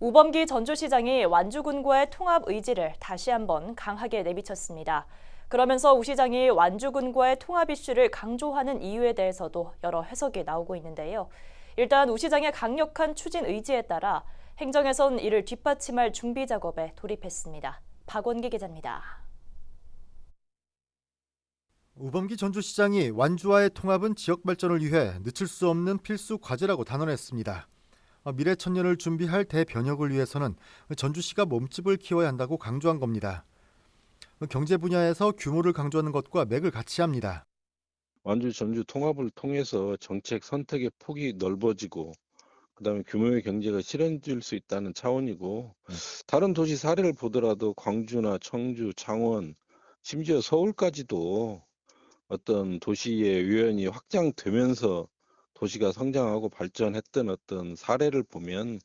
우범기 전주시장이 완주군과의 통합 의지를 다시 한번 강하게 내비쳤습니다. 그러면서 우 시장이 완주군과의 통합 이슈를 강조하는 이유에 대해서도 여러 해석이 나오고 있는데요. 일단 우 시장의 강력한 추진 의지에 따라 행정에선 이를 뒷받침할 준비 작업에 돌입했습니다. 박원기 기자입니다. 우범기 전주시장이 완주와의 통합은 지역 발전을 위해 늦출 수 없는 필수 과제라고 단언했습니다. 어, 미래 천년을 준비할 대변혁을 위해서는 전주시가 몸집을 키워야 한다고 강조한 겁니다. 어, 경제 분야에서 규모를 강조하는 것과 맥을 같이 합니다. 완주 전주 통합을 통해서 정책 선택의 폭이 넓어지고 그다음에 규모의 경제가 실현될 수 있다는 차원이고 다른 도시 사례를 보더라도 광주나 청주, 창원, 심지어 서울까지도 어떤 도시의 유연이 확장되면서 도시가 성장하고 발전했던 어떤 사례를 보면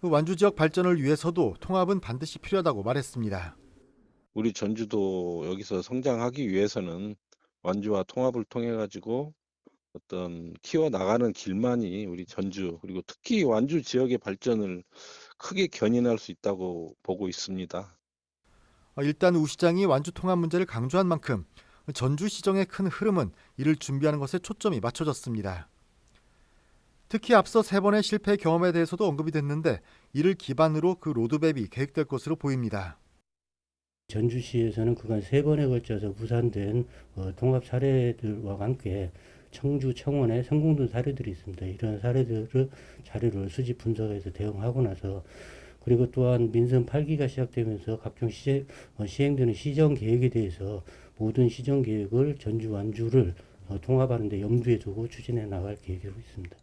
그 완주 지역 발전을 위해서도 통합은 반드시 필요하다고 말했습니다. 우리 전주도 여기서 성장하기 위해서는 완주와 통합을 통해 가지고 어떤 키워 나가는 길만이 우리 전주 그리고 특히 완주 지역의 발전을 크게 견인할 수 있다고 보고 있습니다. 어, 일단 우 시장이 완주 통합 문제를 강조한 만큼 전주 시정의 큰 흐름은 이를 준비하는 것에 초점이 맞춰졌습니다. 특히 앞서 세 번의 실패 경험에 대해서도 언급이 됐는데 이를 기반으로 그 로드맵이 계획될 것으로 보입니다. 전주시에서는 그간 세 번에 걸쳐서 무산된 어, 통합 사례들과 함께 청주, 청원에 성공된 사례들이 있습니다. 이런 사례들을 자료를 수집 분석해서 대응하고 나서 그리고 또한 민선 8기가 시작되면서 각종 시, 어, 시행되는 시정 계획에 대해서 모든 시정 계획을 전주 완주를 어, 통합하는 데 염두에 두고 추진해 나갈 계획으로 있습니다.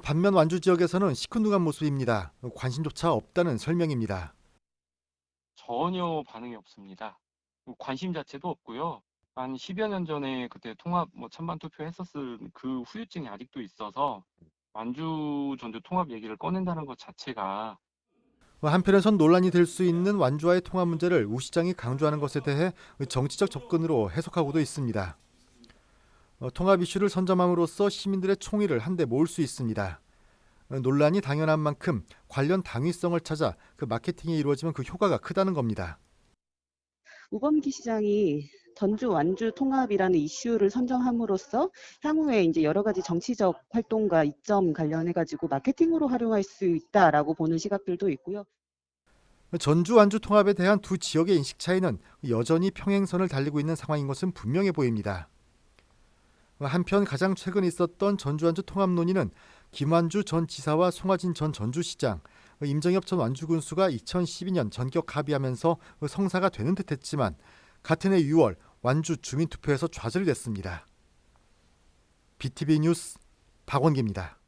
반면 완주 지역에서는 시큰둥한 모습입니다. 관심조차 없다는 설명입니다. 전혀 반응이 없습니다. 뭐 관심 자체도 없고요. 한 10여 년 전에 그때 통합 뭐 찬반 투표 했었을 그 후유증이 아직도 있어서 완주 전주 통합 얘기를 꺼낸다는 것 자체가 한편에선 논란이 될 수 있는 완주와의 통합 문제를 우 시장이 강조하는 것에 대해 정치적 접근으로 해석하고도 있습니다. 어, 통합 이슈를 선점함으로써 시민들의 총의를 한데 모을 수 있습니다. 어, 논란이 당연한 만큼 관련 당위성을 찾아 그 마케팅이 이루어지면 그 효과가 크다는 겁니다. 우범기 시장이 전주 완주 통합이라는 이슈를 선정함으로써 향후에 이제 여러 가지 정치적 활동과 이점 관련해 가지고 마케팅으로 활용할 수 있다라고 보는 시각들도 있고요. 전주 완주 통합에 대한 두 지역의 인식 차이는 여전히 평행선을 달리고 있는 상황인 것은 분명해 보입니다. 한편 가장 최근 있었던 전주 완주 통합 논의는 김완주 전 지사와 송하진 전 전주시장, 임정엽 전 완주군수가 2012년 전격 합의하면서 성사가 되는 듯했지만 같은 해 6월 완주 주민투표에서 좌절됐습니다. BTV 뉴스 박원기입니다.